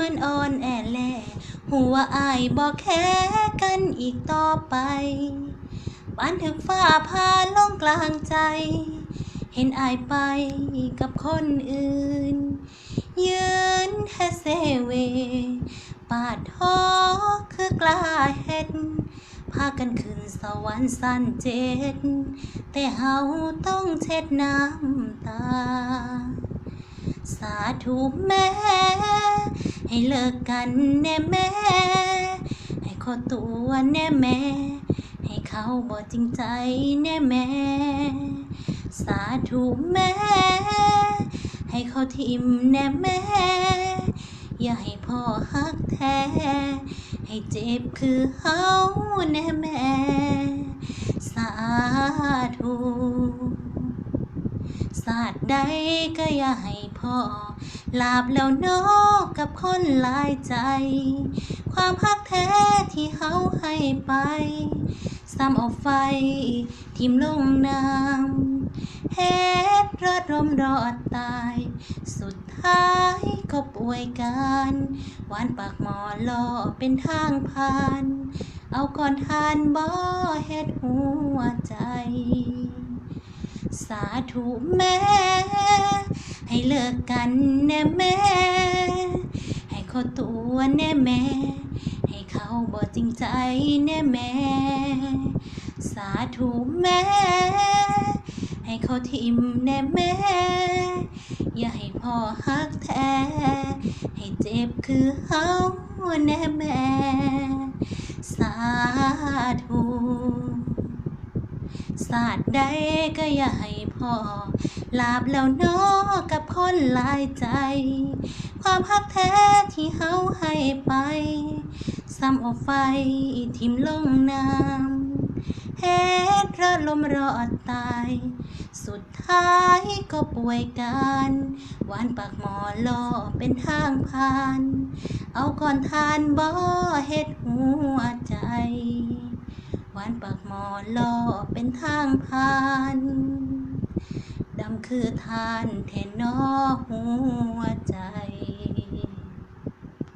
มือนอ่อนแอแลหัวอายบอกแค่กันอีกต่อไปปานถึงฟ้าพาลงกลางใจ เห็นอายไปกับคนอื่น ยืนแฮเซเว ปาดท้อคือกล้าเฮ็ดพากันขึ้นสวรรค์สั้นเจ็ด แต่เฮาต้องเช็ดน้ำตา สาธุแม่ ให้เลิกกันแน่แม่ ให้ขอตัวแน่แม่ ให้เขาบ่จริงใจแน่แม่ สาธุแม่ ให้เขาทิมแน่แม่ อย่าให้พ่อฮักแท้ ให้เจ็บคือเฮาแน่แม่ ใดก็อย่าให้พ่อลาบแล้วนอกกับคนหลายใจ ความพักแท้ที่เฮาให้ไปซ้ำเอาไฟทิมลงน้ำเฮ็ดรอดรมรอดตาย สุดท้ายก็ป่วยกันหวานปากหมอล่อเป็นทางผ่าน เอาก่อนทานบ่เฮ็ดหัวใจ สาธุแม่ ให้เลิกกันแน่แม่ ให้เขาตัวแน่แม่ ให้เขาบ่จริงใจแน่แม่ สาธุแม่ ให้เขาทิมแน่แม่ อย่าให้พ่อฮักแท้ ให้เจ็บคือเฮาแน่แม่ สาธุ ศาสตร์ใดก็อย่าให้พ่อลาบแล้วเนอกับคนหลายใจ ความฮักแท้ที่เฮาให้ไปซ้ำเอาไฟทิมลงน้ำเฮ็ดระลมรอดตาย สุดท้ายก็ป่วยกันหวานปากหมอล่อเป็นทางผ่าน เอาก่อนทานบ่เฮ็ดหัวใจ วานปากหมอนล่อเป็นทางผ่านดำคือทานแทนนอหัวใจ